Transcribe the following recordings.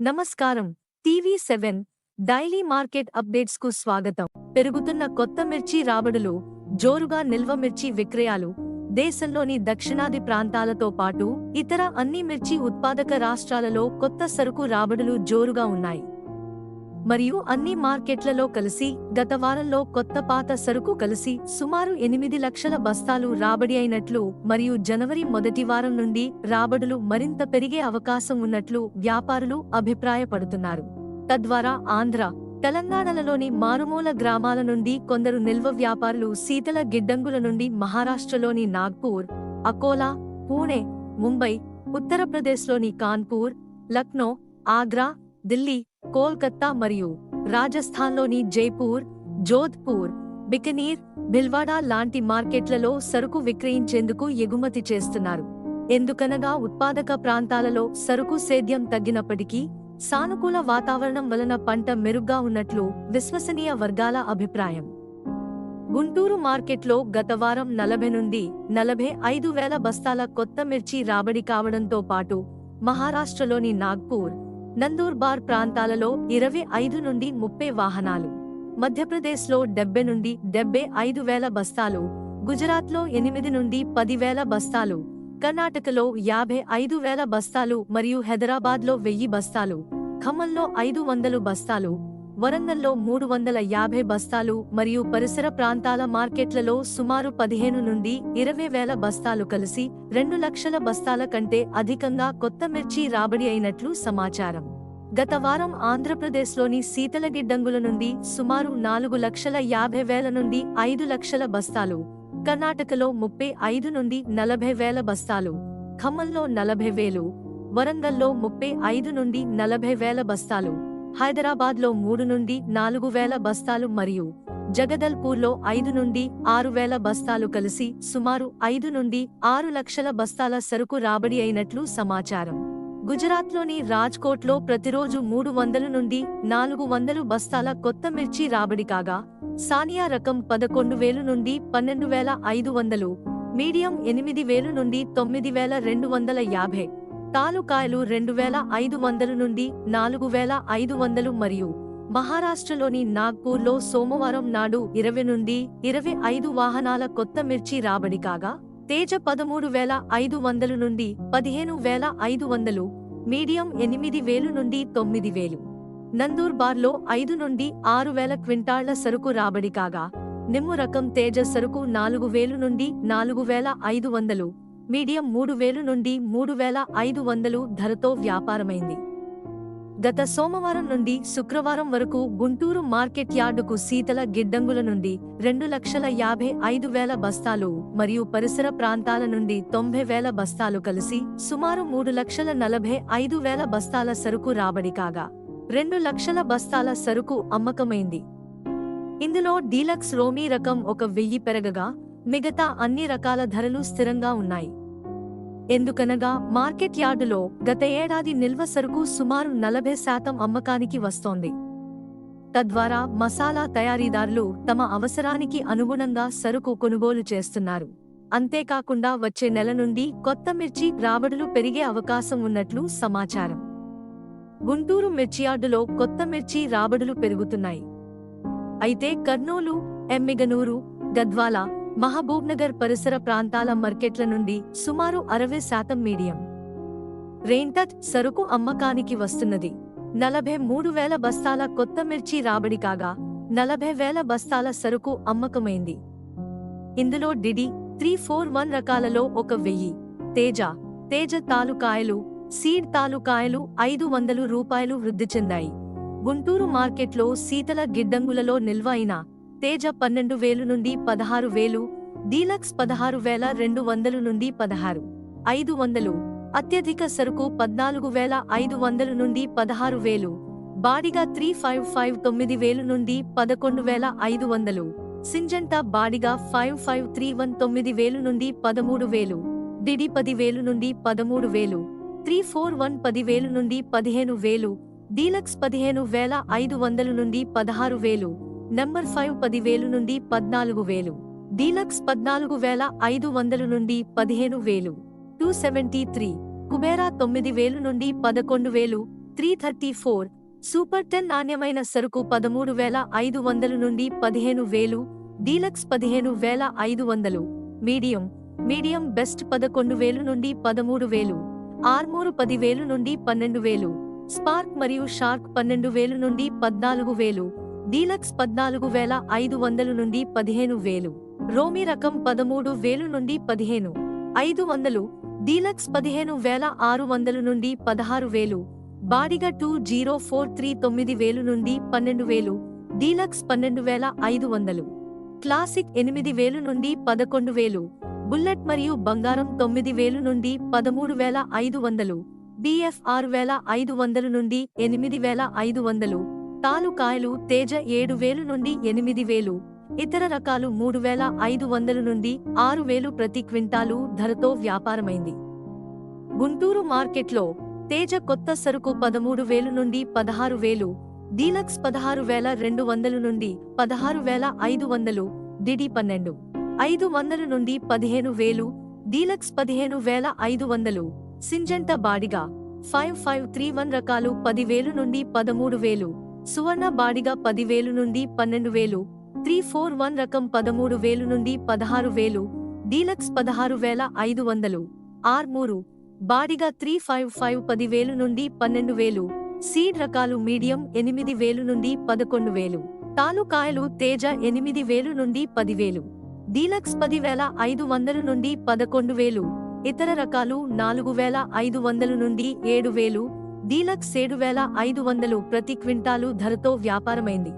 నమస్కారం. TV seven daily market అప్డేట్స్కు స్వాగతం. పెరుగుతున్న కొత్త మిర్చి రాబడులు జోరుగా నిల్వ మిర్చి విక్రయాలు దేశంలోని దక్షిణాది ప్రాంతాలతో పాటు ఇతర అన్ని మిర్చి ఉత్పాదక రాష్ట్రాలలో కొత్త సరుకు రాబడులు జోరుగా ఉన్నాయి. మరియు అన్ని మార్కెట్లలో కలిసి గత వారంలో కొత్త పాత సరుకు కలిసి సుమారు ఎనిమిది లక్షల బస్తాలు రాబడి అయినట్లు మరియు జనవరి మొదటి వారం నుండి రాబడులు మరింత పెరిగే అవకాశం ఉన్నట్లు వ్యాపారులు అభిప్రాయపడుతున్నారు. తద్వారా ఆంధ్ర తెలంగాణలలోని మారుమూల గ్రామాల నుండి కొందరు నిల్వ వ్యాపారులు శీతల గిడ్డంగుల నుండి మహారాష్ట్రలోని నాగ్పూర్ అకోలా పూణే ముంబై ఉత్తరప్రదేశ్లోని కాన్పూర్ లక్నో ఆగ్రా ఢిల్లీ కోల్కత్తా మరియు రాజస్థాన్లోని జైపూర్ జోధ్పూర్ బికనీర్ భిల్వాడా లాంటి మార్కెట్లలో సరుకు విక్రయించేందుకు ఎగుమతి చేస్తున్నారు. ఎందుకనగా ఉత్పాదక ప్రాంతాలలో సరుకు సేద్యం తగ్గినప్పటికీ సానుకూల వాతావరణం వలన పంట మెరుగ్గా ఉన్నట్లు విశ్వసనీయ వర్గాల అభిప్రాయం. గుంటూరు మార్కెట్లో గత వారం నలభై నుండి నలభై ఐదు వేల బస్తాల కొత్త మిర్చి రాబడి కావడంతో పాటు మహారాష్ట్రలోని నాగ్పూర్ నందూర్బార్ ప్రాంతాలలో ఇరవై ఐదు నుండి ముప్పై వాహనాలు. మధ్యప్రదేశ్లో డెబ్బై నుండి డెబ్బై ఐదు వేల బస్తాలు గుజరాత్లో ఎనిమిది నుండి పదివేల బస్తాలు కర్ణాటకలో యాభై ఐదు వేల బస్తాలు మరియు హైదరాబాద్లో వెయ్యి బస్తాలు ఖమ్మంలో ఐదు వందలు బస్తాలు వరంగల్లో మూడు వందల యాభై బస్తాలు మరియు పరిసర ప్రాంతాల మార్కెట్లలో సుమారు పదిహేను నుండి ఇరవై వేల బస్తాలు కలిసి రెండు లక్షల బస్తాల కంటే అధికంగా కొత్త మిర్చి రాబడి అయినట్లు సమాచారం. గత వారం ఆంధ్రప్రదేశ్లోని శీతలగిడ్డంగుల నుండి సుమారు నాలుగు లక్షల యాభై వేల నుండి ఐదు లక్షల బస్తాలు కర్ణాటకలో ముప్పై ఐదు నుండి నలభై వేల బస్తాలు ఖమ్మంలో నలభై వేలు వరంగల్లో ముప్పై ఐదు నుండి నలభై వేల బస్తాలు హైదరాబాద్లో మూడు నుండి నాలుగు వేల బస్తాలు మరియు జగదల్పూర్లో ఐదు నుండి ఆరు వేల బస్తాలు కలిసి సుమారు ఐదు నుండి ఆరు లక్షల బస్తాల సరుకు రాబడి అయినట్లు సమాచారం. గుజరాత్లోని రాజ్కోట్లో ప్రతిరోజు మూడు వందల నుండి నాలుగు వందలు బస్తాల కొత్త మిర్చి రాబడి కాగా సానియా రకం పదకొండు వేలు నుండి పన్నెండు వేల ఐదు వందలు మీడియం ఎనిమిది వేలు నుండి తొమ్మిది వేల రెండు వందల యాభై తాలూకాయలు రెండు వేల ఐదు వందలు నుండి నాలుగు వేల ఐదు వందలు మరియు మహారాష్ట్రలోని నాగ్పూర్లో సోమవారం నాడు ఇరవై నుండి ఇరవై ఐదు వాహనాల కొత్త మిర్చి రాబడి కాగా తేజ పదమూడు వేల ఐదు వందలు నుండి పదిహేను వేల ఐదు వందలు మీడియం ఎనిమిది వేలు నుండి తొమ్మిది వేలు. నందూర్బార్లో ఐదు నుండి ఆరు వేల క్వింటాళ్ళ సరుకు రాబడి కాగా నిమ్ము రకం తేజ సరుకు నాలుగు వేలు నుండి నాలుగు వేల ఐదు వందలు మీడియం మూడు వేలు నుండి మూడు వేల ఐదు వందలు ధరతో వ్యాపారమైంది. గత సోమవారం నుండి శుక్రవారం వరకు గుంటూరు మార్కెట్ యార్డుకు శీతల గిడ్డంగుల నుండి రెండు లక్షల యాభై ఐదు వేల బస్తాలు మరియు పరిసర ప్రాంతాల నుండి తొంభై వేల బస్తాలు కలిసి సుమారు మూడు లక్షల నలభై ఐదు వేల బస్తాల సరుకు రాబడి కాగా రెండు లక్షల బస్తాల సరుకు అమ్మకమైంది. ఇందులో డీలక్స్ రోమీ రకం ఒక వెయ్యి పెరగగా మిగతా అన్ని రకాల ధరలు స్థిరంగా ఉన్నాయి. ఎందుకనగా మార్కెట్ యార్డులో గత ఏడాది నిల్వ సరుకు సుమారు నలభై శాతం అమ్మకానికి వస్తోంది. తద్వారా మసాలా తయారీదారులు తమ అవసరానికి అనుగుణంగా సరుకు కొనుగోలు చేస్తున్నారు. అంతేకాకుండా వచ్చే నెల నుండి కొత్త మిర్చి రాబడులు పెరిగే అవకాశం ఉన్నట్లు సమాచారం. గుంటూరు మిర్చియార్డులో కొత్త మిర్చి రాబడులు పెరుగుతున్నాయి. అయితే కర్నూలు ఎమ్మిగనూరు గద్వాల మహబూబ్నగర్ పరిసర ప్రాంతాల మార్కెట్ల నుండి సుమారు అరవై శాతం మీడియం. రెయిన్టచ్ సరుకు అమ్మకానికి వస్తున్నది. నలభై మూడు వేల బస్తాల కొత్త మిర్చి రాబడి కాగా నలభై వేల బస్తాల సరుకు అమ్మకమైంది. ఇందులో డిడి త్రీ ఫోర్ వన్ రకాలలో ఒక వెయ్యి తేజ తేజ తాలుకాయలు సీడ్ తాలుకాయలు ఐదు వందలు రూపాయలు వృద్ధి చెందాయి. గుంటూరు మార్కెట్లో శీతల గిడ్డంగులలో నిల్వ అయిన తేజ పన్నెండు వేలు నుండి పదహారు వేలు డీలక్స్ పదహారు వేల రెండు వందలు నుండి పదహారు ఐదు వందలు అత్యధిక సరుకు పద్నాలుగు వేల ఐదు వందలు నుండి పదహారు వేలు బాడిగా త్రీ ఫైవ్ ఫైవ్ తొమ్మిది వేలు నుండి పదకొండు వేల ఐదు వందలు Syngenta Badiga five five three one తొమ్మిది వేలు నుండి పదమూడు వేలు డిడి పది వేలు నుండి పదమూడు వేలు త్రీ ఫోర్ వన్ పది వేలు నుండి పదిహేను వేలు డీలక్స్ పదిహేను వేల ఐదు వందలు నుండి పదహారు వేలు నంబర్ ఫైవ్ పదివేలు నుండి పద్నాలుగు వేలు. డీలక్స్ పద్నాలుగు వేల ఐదు వందలు నుండి పదిహేను వేలు. Two seventy three. కుబేరా తొమ్మిది వేలు నుండి పదకొండు వేలు. Three thirty four. Super ten నాణ్యమైన సరుకు పదమూడు వేల ఐదు వందలు నుండి పదిహేను వేలు. డీలక్స్ పదిహేను వేల ఐదు వందలు. మీడియం. మీడియం బెస్ట్ పదకొండు వేలు నుండి పదమూడు వేలు. ఆర్మూరు పదివేలు నుండి పన్నెండు వేలు. స్పార్క్ మరియు షార్క్ పన్నెండు వేలు నుండి పద్నాలుగు వేలు. డీలక్స్ పద్నాలుగు వేల ఐదు వందలు నుండి పదిహేను వేలు. రోమి రకం పదమూడు వేలు నుండి పదిహేను. ఐదు వందలు. డీలక్స్ పదిహేను వేల ఆరు వందలు నుండి పదహారు వేలు. Badiga two zero four three తొమ్మిది వేలు నుండి పన్నెండు వేలు. డీలక్స్ పన్నెండు వేల ఐదు వందలు. క్లాసిక్ ఎనిమిది వేలు నుండి పదకొండు వేలు. బుల్లెట్ మరియు బంగారం తొమ్మిది వేలు నుండి పదమూడు వేల ఐదు వందలు. బిఎఫ్ ఆరు వేల ఐదు వందలు నుండి ఎనిమిది వేల ఐదు వందలు. తాలుకాయలు తేజ ఏడు వేలు నుండి ఎనిమిది వేలు ఇతర రకాలు మూడు వేల ఐదు వందలు నుండి ఆరు వేలు ప్రతి క్వింటాలు ధరతో వ్యాపారమైంది. గుంటూరు మార్కెట్లో తేజ కొత్త సరుకు పదమూడు వేలు నుండి పదహారు వేలు డీలక్స్ పదహారు వేల రెండు వందలు నుండి పదహారు వేల ఐదు వందలు డిడి పన్నెండు ఐదు వందల నుండి పదిహేను వేలు డీలక్స్ పదిహేను వేల ఐదు వందలు Syngenta Badiga five five three one రకాలు పదివేలు నుండి పదమూడు వేలు సువర్ణ బాడిగ పదివేలు నుండి పన్నెండు వేలు త్రీ ఫోర్ వన్ రకం పదమూడు వేలు నుండి పదహారు వేలు డీలక్స్ పదహారు వేల ఐదు వందలు Armoor Badiga three five five పదివేలు నుండి పన్నెండు వేలు సీడ్ రకాలు మీడియం ఎనిమిది వేలు నుండి పదకొండు వేలు తాలూకాయలు తేజ ఎనిమిది వేలు నుండి పదివేలు డీలక్స్ పదివేల ఐదు వందలు నుండి పదకొండు వేలు ఇతర రకాలు నాలుగు వేల ఐదు వందలు నుండి ఏడు వేలు డీలక్స్ ఏడు వేల ఐదు వందలు ప్రతి క్వింటాలు ధరతో వ్యాపారమైంది.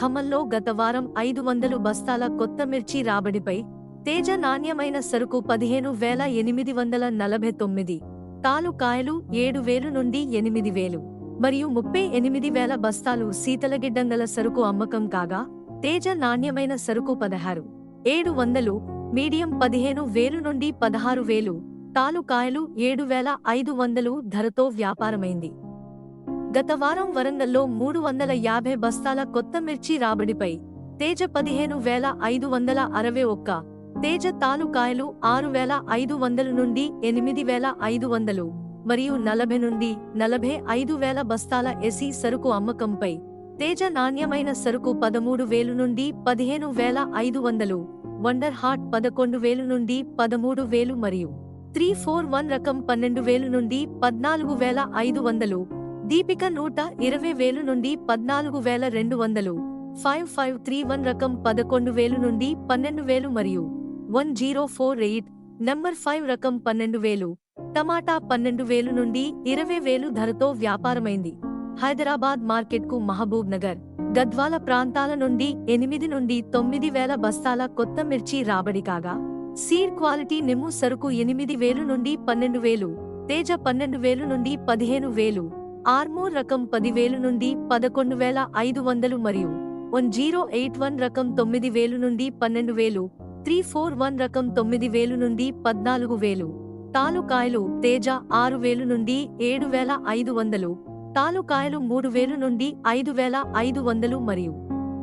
ఖమ్మంలో గత వారం ఐదు వందలు బస్తాల కొత్త మిర్చి రాబడిపై తేజ నాణ్యమైన సరుకు పదిహేను వేల ఎనిమిది వందల నలభై తొమ్మిది తాలుకాయలు ఏడు వేలు నుండి ఎనిమిది వేలు మరియు ముప్పై ఎనిమిది వేల బస్తాలు శీతలగిడ్డంగల సరుకు అమ్మకం కాగా తేజ నాణ్యమైన సరుకు పదహారు ఏడు వందలు మీడియం పదిహేను వేలు నుండి పదహారు వేలు తాలుకాయలు ఏడు వేల ఐదు వందలు ధరతో వ్యాపారమైంది. గత వారం వరంగల్లో మూడు వందల యాభై బస్తాల కొత్త మిర్చి రాబడిపై తేజ పదిహేను వేల ఐదు వందల అరవై ఒక్క తేజ తాలుకాయలు ఆరు వేల ఐదు వందల నుండి ఎనిమిది వేల ఐదు వందలు మరియు నలభై నుండి నలభై ఐదు వేల బస్తాల ఎసి సరుకు అమ్మకంపై తేజ నాణ్యమైన సరుకు పదమూడు వేలు నుండి పదిహేను వేల ఐదు వందలు వండర్ హార్ట్ పదకొండు వేలు నుండి పదమూడు వేలు మరియు త్రీ ఫోర్ వన్ రకం పన్నెండు వేలు నుండి పద్నాలుగు వేల ఐదు వందలు. దీపిక నూట ఇరవై వేలు నుండి పద్నాలుగు వేల రెండు వందలు. ఫైవ్ ఫైవ్ త్రీ వన్ రకం పదకొండు వేలు నుండి పన్నెండు వేలు మరియు one zero four eight number five రకం పన్నెండు వేలు. టమాటా పన్నెండు వేలు నుండి ఇరవై వేలు ధరతో వ్యాపారమైంది. హైదరాబాద్ మార్కెట్కు మహబూబ్ నగర్. గద్వాల ప్రాంతాల నుండి ఎనిమిది నుండి తొమ్మిది వేల బస్తాల కొత్త మిర్చి రాబడి కాగా సీడ్ క్వాలిటీ నిమ్ము సరుకు ఎనిమిది వేలు నుండి పన్నెండు వేలు తేజ పన్నెండు వేలు నుండి పదిహేను వేలు ఆర్మూర్ రకం పదివేలు నుండి పదకొండు వేల ఐదు వందలు మరియు వన్ జీరో ఎయిట్ వన్ రకం తొమ్మిది వేలు నుండి పన్నెండు వేలు త్రీ ఫోర్ వన్ రకం తొమ్మిది వేలు నుండి పద్నాలుగు వేలు తాలుకాయలు తేజ ఆరు వేలు నుండి ఏడు వేల ఐదు వందలు తాలుకాయలు మూడు వేలు నుండి ఐదు వేల ఐదు వందలు మరియు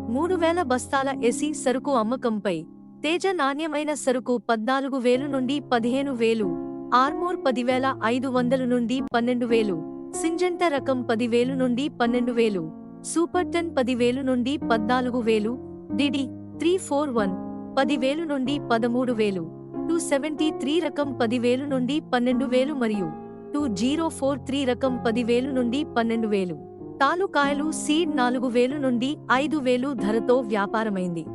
మూడు వేల బస్తాల ఎసి సరుకు అమ్మకంపై తేజ నాణ్యమైన సరుకు పద్నాలుగు వేలు నుండి పదిహేను వేలు. ఆర్మోర్ పదివేల ఐదు వందలు నుండి పన్నెండు వేలు. సింజంట రకం పదివేలు నుండి పన్నెండు వేలు. సూపర్ టెన్ పదివేలు నుండి పద్నాలుగు వేలు. డిడి త్రీ ఫోర్ వన్ పదివేలు నుండి పదమూడు వేలు. టూ సెవెంటీ త్రీ రకం పదివేలు నుండి పన్నెండు వేలు మరియు టూ జీరో ఫోర్ త్రీ రకం పదివేలు నుండి పన్నెండు వేలు. తాలుకాయలు సీడ్ నాలుగు వేలు నుండి ఐదు వేలు ధరతో వ్యాపారమైంది.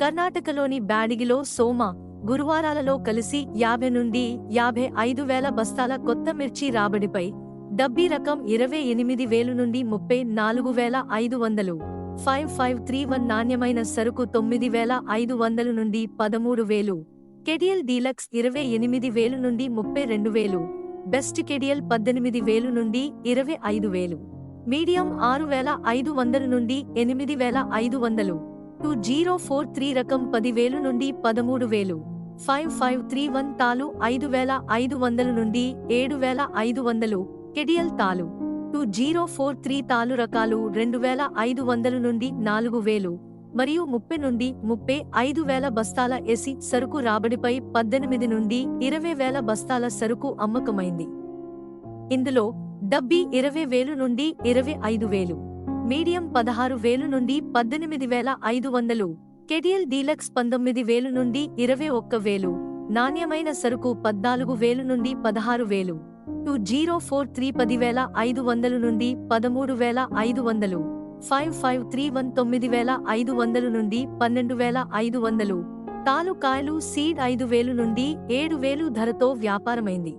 కర్ణాటకలోని బ్యాడిగిలో సోమ గురువారాలలో కలిసి యాభై నుండి యాభై ఐదు వేల బస్తాల కొత్త మిర్చి రాబడిపై డబ్బీ రకం ఇరవై ఎనిమిది వేలు నుండి ముప్పై నాలుగు వేల ఐదు వందలు ఫైవ్ ఫైవ్ త్రీ వన్ నాణ్యమైన సరుకు తొమ్మిది వేల ఐదు వందలు నుండి పదమూడు వేలు కెడియల్ డీలక్స్ ఇరవై ఎనిమిది వేలు నుండి ముప్పై రెండు వేలు బెస్ట్ కెడియల్ పద్దెనిమిది వేలు నుండి ఇరవై ఐదు వేలు మీడియం ఆరు వేల ఐదు వందలు నుండి ఎనిమిది వేల ఐదు వందలు టూ జీరో ఫోర్ త్రీ రకం పదివేలు నుండి పదమూడు వేలు. ఫైవ్ ఫైవ్ త్రీ వన్ తాలు ఐదు వేల ఐదు వందల నుండి ఏడు వేల ఐదు వందలు. కెడియల్ తాలు. టూ జీరో ఫోర్ త్రీ తాలు రకాలు రెండు వేల ఐదు వందల నుండి నాలుగు వేలు. మరియు ముప్పై నుండి ముప్పై ఐదు వేల బస్తాల ఎసి సరుకు రాబడిపై పద్దెనిమిది నుండి ఇరవై వేల బస్తాల సరుకు అమ్మకమైంది. ఇందులో డబ్బీ ఇరవై వేలు నుండి ఇరవై ఐదు వేలు. మీడియం పదహారు వేలు నుండి పద్దెనిమిది వేల ఐదు వందలు. కెడియల్ డీలక్స్ పంతొమ్మిది వేలు నుండి ఇరవై ఒక్క వేలు. నాణ్యమైన సరుకు పద్నాలుగు వేలు నుండి పదహారు వేలు. టూ జీరో ఫోర్ త్రీ పదివేల ఐదు వందలు నుండి పదమూడు వేల ఐదు వందలు. ఫైవ్ ఫైవ్ త్రీ వన్ తొమ్మిది వేల ఐదు వందలు నుండి పన్నెండు వేల ఐదు వందలు. తాలుకాయలు సీడ్ ఐదు వేలు నుండి ఏడు వేలు ధరతో వ్యాపారమైంది.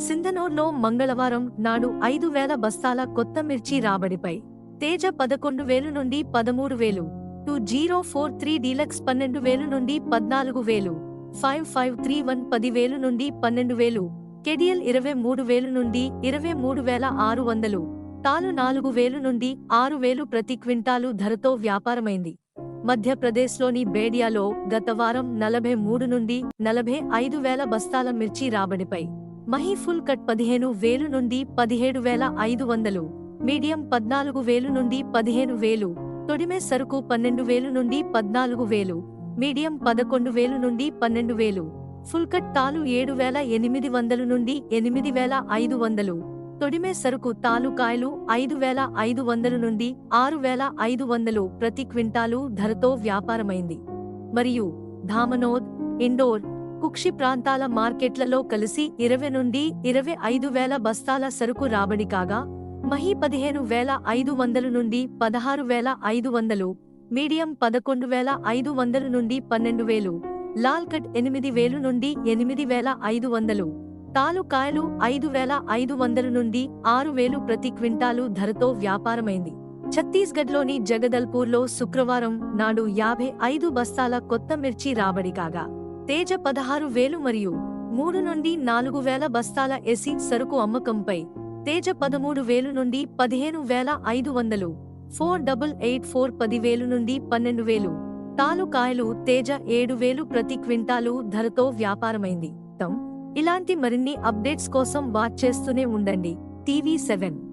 సింధనూర్లో మంగళవారం నాడు ఐదు వేల బస్తాల కొత్త మిర్చి రాబడిపై తేజ పదకొండు వేలు నుండి పదమూడు వేలు. Two zero four three deluxe పన్నెండు వేలు నుండి పద్నాలుగు వేలు. ఫైవ్ ఫైవ్ త్రీ వన్ పదివేలు నుండి పన్నెండు వేలు. కెడియల్ ఇరవై మూడు వేలు నుండి ఇరవై మూడు వేల ఆరు వందలు. తాలు నాలుగు వేలు నుండి ఆరు వేలు ప్రతి క్వింటాలు ధరతో వ్యాపారమైంది. మధ్యప్రదేశ్లోని బేడియాలో గత వారం నలభై మూడు నుండి నలభై ఐదు వేల బస్తాల మిర్చి రాబడిపై. మహీఫుల్ కట్ పదిహేను వేలు నుండి పదిహేడు వేల ఐదు వందలు. మీడియం పద్నాలుగు వేలు నుండి పదిహేను వేలు తొడిమే సరుకు పన్నెండు వేలు నుండి పద్నాలుగు వేలు మీడియం పదకొండు వేలు నుండి పన్నెండు వేలు ఫుల్ కట్ తాలు ఏడు వేల ఎనిమిది వందలు నుండి ఎనిమిది వేల ఐదు వందలు తొడిమే సరుకు తాలుకాయలు ఐదు వేల ఐదు వందలు నుండి ఆరు వేల ఐదు వందలు ప్రతి క్వింటాలు ధరతో వ్యాపారమైంది. మరియు ధామనోద్ ఇండోర్ కుక్షి ప్రాంతాల మార్కెట్లలో కలిసి ఇరవై నుండి ఇరవై ఐదు వేల బస్తాల సరుకు రాబడి కాగా మహి పదిహేను వేల ఐదు వందలు నుండి పదహారు వేల ఐదు వందలు మీడియం పదకొండు వేల ఐదు వందలు నుండి పన్నెండు వేలు లాల్ కట్ ఎనిమిది వేలు నుండి ఎనిమిది వేల ఐదు వందలు తాలుకాయలు ఐదు వేల ఐదు వందలు నుండి ఆరు వేలు ప్రతి క్వింటాలు ధరతో వ్యాపారమైంది. ఛత్తీస్గఢ్లోని జగదల్పూర్లో శుక్రవారం నాడు యాభై ఐదు బస్తాల కొత్త మిర్చి రాబడి కాగా తేజ పదహారు వేలు మరియు మూడు నుండి నాలుగు వేల బస్తాల ఎసి సరుకు అమ్మకంపై తేజ పదమూడు వేలు నుండి పదిహేను వేల ఐదు వందలు. ఫోర్ డబుల్ ఎయిట్ ఫోర్ పదివేలు నుండి పన్నెండు వేలు. తాలుకాయలు తేజ ఏడు వేలు ప్రతి క్వింటాలు ధరతో వ్యాపారమైంది. తమ్ ఇలాంటి మరిన్ని అప్డేట్స్ కోసం వాచ్ చేస్తూనే ఉండండి. TV seven.